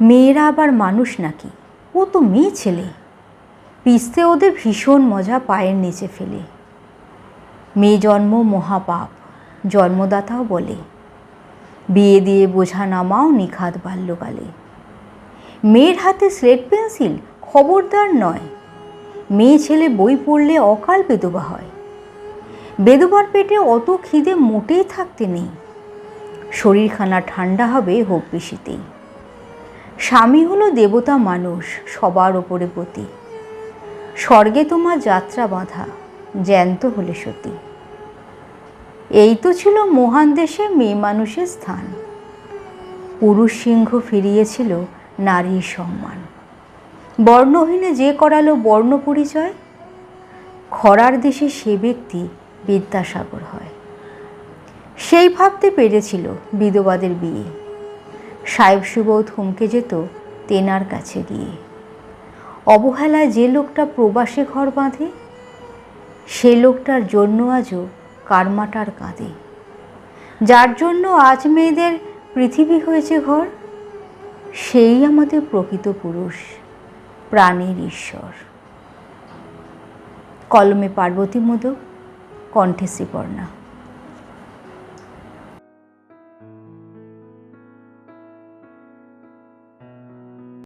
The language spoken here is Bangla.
মেয়েরা আবার মানুষ নাকি? ও তো মেয়ে ছেলে। পিসতে ওদের ভীষণ মজা পায়ের নিচে ফেলে। মেয়ে জন্ম মহাপাপ, জন্মদাতাও বলে। বিয়ে দিয়ে বোঝা নামাও নিখাত বাল্যকালে। মেয়ের হাতে স্লেট পেন্সিল খবরদার নয়। মেয়ে ছেলে বই পড়লে অকাল বেদবা হয়। বেদবার পেটে অত খিদে মোটেই থাকতে নেই। শরীরখানা ঠান্ডা হবে হোক বেশিতেই স্বামী হলো দেবতা মানুষ সবার ওপরে পতি। স্বর্গে তোমার যাত্রা বাঁধা, জ্যান্ত হলে সতী। এই তো ছিল মহান দেশে মেয়ে মানুষের স্থান। পুরুষ সিংহ ফিরিয়েছিল নারীর সম্মান। বর্ণহীনে যে করালো বর্ণ পরিচয়, খরার দেশে সে ব্যক্তি বিদ্যাসাগর হয়। সেই ভাবতে পেরেছিল বিধবাদের বিয়ে। সাহেব সুবোধ হুমকে যেত তেনার কাছে গিয়ে। অবহেলায় যে লোকটা প্রবাসে ঘর বাঁধে, সে লোকটার জন্য আজও কারমাটার কাঁদে। যার জন্য আজ মেয়েদের পৃথিবী হয়েছে ঘর, সেই আমাদের প্রকৃত পুরুষ, প্রাণের ঈশ্বর। কলমে পার্বতী মোদক, কণ্ঠে শ্রীপর্ণা।